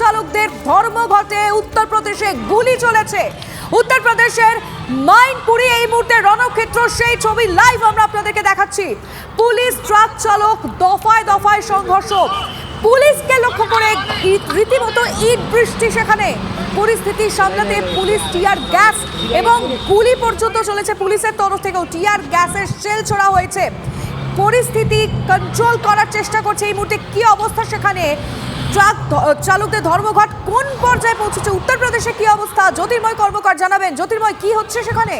চালকদের ধর্মঘটে উত্তরপ্রদেশে গুলি চলেছে। উত্তরপ্রদেশের মাইনপুরি এই মুহূর্তে রণক্ষেত্র, সেই ছবি লাইভ আমরা আপনাদেরকে দেখাচ্ছি। পুলিশ ট্রাক চালক দফায় দফায় সংঘর্ষ। পুলিশকে লক্ষ্য করে রীতিমতো ইট বৃষ্টি সেখানে। পরিস্থিতি সামলাতে পুলিশ টিয়ার গ্যাস এবং গুলি পর্যন্ত চলেছে পুলিশের তরফ থেকেও। টিয়ার গ্যাসের শেল ছোড়া হয়েছে। পরিস্থিতি কন্ট্রোল করার চেষ্টা করছে এই মুহূর্তে। কি অবস্থা সেখানে? ট্রাক চালকদের ধর্মঘট কোন পর্যায়ে পৌঁছেছে? উত্তরপ্রদেশে কি অবস্থা? জ্যোতির্ময় কর্মকার জানাবেন। জ্যোতির্ময়, কি হচ্ছে সেখানে?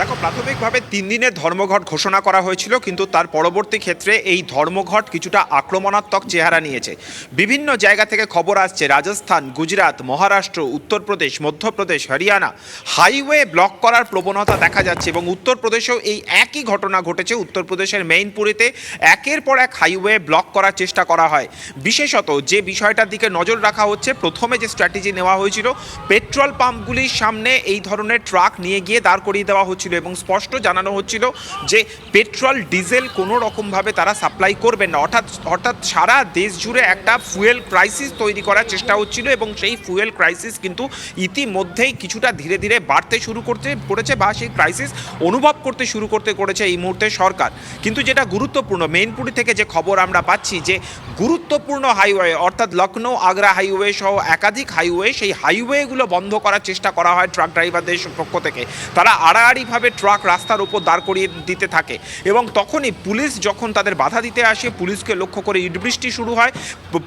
দেখো, প্রাথমিকভাবে তিন দিনের ধর্মঘট ঘোষণা করা হয়েছিল, কিন্তু তার পরবর্তী ক্ষেত্রে এই ধর্মঘট কিছুটা আক্রমণাত্মক চেহারা নিয়েছে। বিভিন্ন জায়গা থেকে খবর আসছে, রাজস্থান, গুজরাট, মহারাষ্ট্র, উত্তরপ্রদেশ, মধ্যপ্রদেশ, হরিয়ানা, হাইওয়ে ব্লক করার প্রবণতা দেখা যাচ্ছে এবং উত্তরপ্রদেশেও এই একই ঘটনা ঘটেছে। উত্তরপ্রদেশের মেইনপুরিতে একের পর এক হাইওয়ে ব্লক করার চেষ্টা করা হয়। বিশেষত যে বিষয়টার দিকে নজর রাখা হচ্ছে, প্রথমে যে স্ট্র্যাটেজি নেওয়া হয়েছিল, পেট্রোল পাম্পগুলির সামনে এই ধরনের ট্রাক নিয়ে গিয়ে দাঁড় করিয়ে দেওয়া হচ্ছিল এবং স্পষ্ট জানানো হচ্ছিল যে পেট্রোল, ডিজেল কোনো রকমভাবে তারা সাপ্লাই করবেন না। অর্থাৎ অর্থাৎ সারা দেশ জুড়ে একটা ফুয়েল ক্রাইসিস তৈরি করার চেষ্টা হচ্ছিল এবং সেই ফুয়েল ক্রাইসিস কিন্তু ইতিমধ্যেই কিছুটা ধীরে ধীরে বাড়তে শুরু করতে করেছে বা সেই ক্রাইসিস অনুভব করতে শুরু করতে করেছে এই মুহূর্তে সরকার। কিন্তু যেটা গুরুত্বপূর্ণ মেইনপুরি থেকে যে খবর আমরা পাচ্ছি যে গুরুত্বপূর্ণ হাইওয়ে, অর্থাৎ লখনৌ আগ্রা হাইওয়ে সহ একাধিক হাইওয়ে, সেই হাইওয়েগুলো বন্ধ করার চেষ্টা করা হয় ট্রাক ড্রাইভারদের পক্ষ থেকে। তারা আড়াআড়িভাবে ট্রাক রাস্তার উপর দাঁড় করিয়ে দিতে থাকে এবং তখনই পুলিশ যখন তাদের বাধা দিতে আসে পুলিশকে লক্ষ্য করে ইটবৃষ্টি শুরু হয়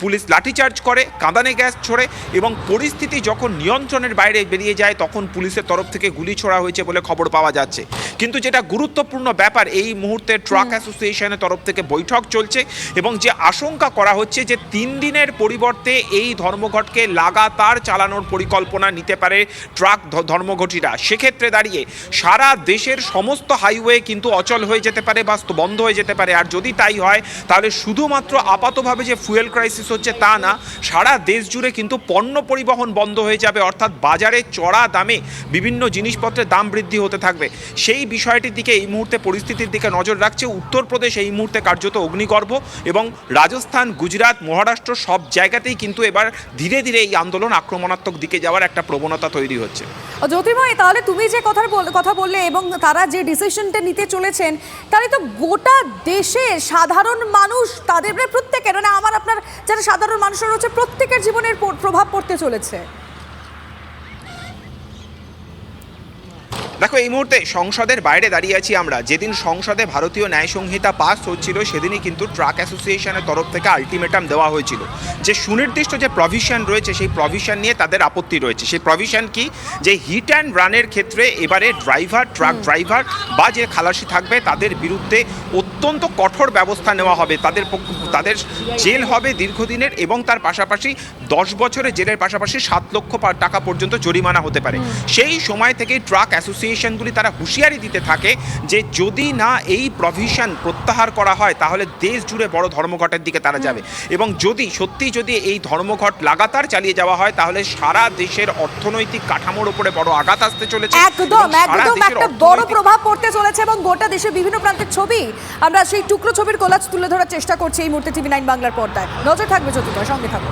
পুলিশ লাঠিচার্জ করে কাঁদানে গ্যাস ছোড়ে এবং পরিস্থিতি যখন নিয়ন্ত্রণের বাইরে বেরিয়ে যায় তখন পুলিশের তরফ থেকে গুলি ছোড়া হয়েছে বলে খবর পাওয়া যাচ্ছে। কিন্তু যেটা গুরুত্বপূর্ণ ব্যাপার এই মুহূর্তে ট্রাক অ্যাসোসিয়েশনের তরফ থেকে বৈঠক চলছে এবং যে আশঙ্কা করা হচ্ছে যে তিন দিনের পরিবর্তে এই ধর্মঘটকে লাগাতার চালানোর পরিকল্পনা নিতে পারে ট্রাক ধর্মঘটিরা। সেক্ষেত্রে দাঁড়িয়ে সারা দেশের সমস্ত হাইওয়ে কিন্তু অচল হয়ে যেতে পারে বাস্তব বন্ধ হয়ে যেতে পারে। আর যদি তাই হয়, তাহলে শুধুমাত্র আপাতভাবে যে ফুয়েল ক্রাইসিস হচ্ছে তা না, সারা দেশ জুড়ে কিন্তু পণ্য পরিবহন বন্ধ হয়ে যাবে। অর্থাৎ বাজারে চড়া দামে বিভিন্ন জিনিসপত্রের দাম বৃদ্ধি হতে থাকবে। সেই বিষয়টির দিকে এই মুহূর্তে পরিস্থিতির দিকে নজর রাখছে উত্তরপ্রদেশ। এই মুহূর্তে কার্যত অগ্নিগর্ভ এবং রাজস্থান, গুজরাট, মহারাষ্ট্র সব জায়গাতেই কিন্তু এবার ধীরে ধীরে এই আন্দোলন আক্রমণাত্মক দিকে যাওয়ার একটা প্রবণতা তৈরি হচ্ছে। জ্যোতির্ময়, তাহলে তুমি যে কথা বল- কথা বললে এবং তারা যে ডিসিশনটা নিতে চলেছেন, তাহলে তো গোটা দেশে সাধারণ মানুষ তাদের মানে প্রত্যেকের মানে আমার আপনার যারা সাধারণ মানুষের হচ্ছে প্রত্যেকের জীবনের প্রভাব পড়তে চলেছে। দেখো, এই মুহূর্তে সংসদের বাইরে দাঁড়িয়ে আছি আমরা। যেদিন সংসদে ভারতীয় ন্যায় সংহিতা পাস হচ্ছিল, সেদিনই কিন্তু ট্রাক অ্যাসোসিয়েশনের তরফ থেকে আলটিমেটাম দেওয়া হয়েছিল। যে সুনির্দিষ্ট যে প্রভিশন রয়েছে, সেই প্রভিশন নিয়ে তাদের আপত্তি রয়েছে। সেই প্রভিশন কি? যে হিট অ্যান্ড রানের ক্ষেত্রে এবারে ড্রাইভার ট্রাক ড্রাইভার বা যে খালাসি থাকবে, তাদের বিরুদ্ধে অত্যন্ত কঠোর ব্যবস্থা নেওয়া হবে। তাদের তাদের জেল হবে দীর্ঘদিনের এবং তার পাশাপাশি দশ বছরের জেলের পাশাপাশি সাত লক্ষ টাকা পর্যন্ত জরিমানা হতে পারে। সেই সময় থেকেই ট্রাক অ্যাসোসিয়েশনগুলি তারা হুঁশিয়ারি দিতে থাকে যে যদি না এই প্রভিশন প্রত্যাহার করা হয় তাহলে দেশ জুড়ে বড় ধর্মঘটের দিকে তারা যাবে। এবং যদি সত্যি যদি এই ধর্মঘট লাগাতার চালিয়ে যাওয়া হয় তাহলে সারা দেশের অর্থনৈতিক কাঠামোর উপরে বড় আঘাত আসতে চলেছে। একদম একদম একটা বড় প্রভাব পড়তে চলেছে এবং গোটা দেশের বিভিন্ন প্রান্তের ছবি। আমরা সেই টুকরো ছবির কোলাজ তুলে ধরার চেষ্টা করছি এই মুহূর্তে টিভি নাইন বাংলার পর্দায়। নজর থাকবে জ্যোতির্ময় সঙ্গে থাকো